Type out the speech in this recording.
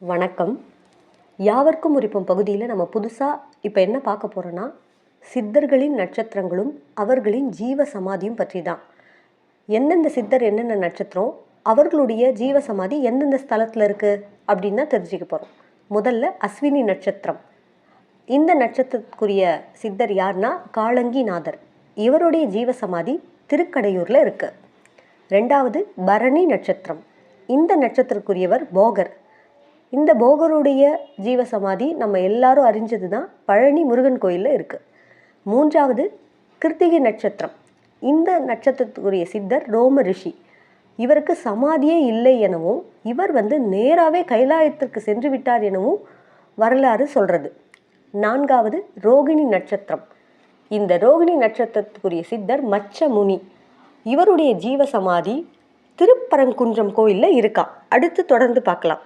வணக்கம். யாவர்க்கும் உரிப்பும் பகுதியில் நம்ம புதுசாக இப்போ என்ன பார்க்க போகிறோன்னா சித்தர்களின் நட்சத்திரங்களும் அவர்களின் ஜீவ சமாதியும் பற்றி தான் எந்தெந்த சித்தர் என்னென்ன நட்சத்திரம் அவர்களுடைய ஜீவ சமாதி எந்தெந்த ஸ்தலத்தில் இருக்குது அப்படின்னு தான் தெரிஞ்சுக்க போகிறோம் முதல்ல அஸ்வினி நட்சத்திரம். இந்த நட்சத்திரத்துக்குரிய சித்தர் யார்னா காளங்கிநாதர். இவருடைய ஜீவ சமாதி திருக்கடையூரில் இருக்குது ரெண்டாவது பரணி நட்சத்திரம். இந்த நட்சத்திரக்குரியவர் போகர். இந்த போகருடைய ஜீவசமாதி நம்ம எல்லாரும் அறிஞ்சது தான் பழனி முருகன் கோயிலில் இருக்குது மூன்றாவது கிருத்திகை நட்சத்திரம். இந்த நட்சத்திரத்துக்குரிய சித்தர் ரோம ரிஷி. இவருக்கு சமாதியே இல்லை எனவும் இவர் வந்து நேராகவே கைலாயத்திற்கு சென்று விட்டார் எனவும் வரலாறு சொல்கிறது நான்காவது ரோகிணி நட்சத்திரம். இந்த ரோகிணி நட்சத்திரத்துக்குரிய சித்தர் மச்ச முனி. இவருடைய ஜீவசமாதி திருப்பரங்குன்றம் கோயிலில் இருக்கா. அடுத்து தொடர்ந்து பார்க்கலாம்.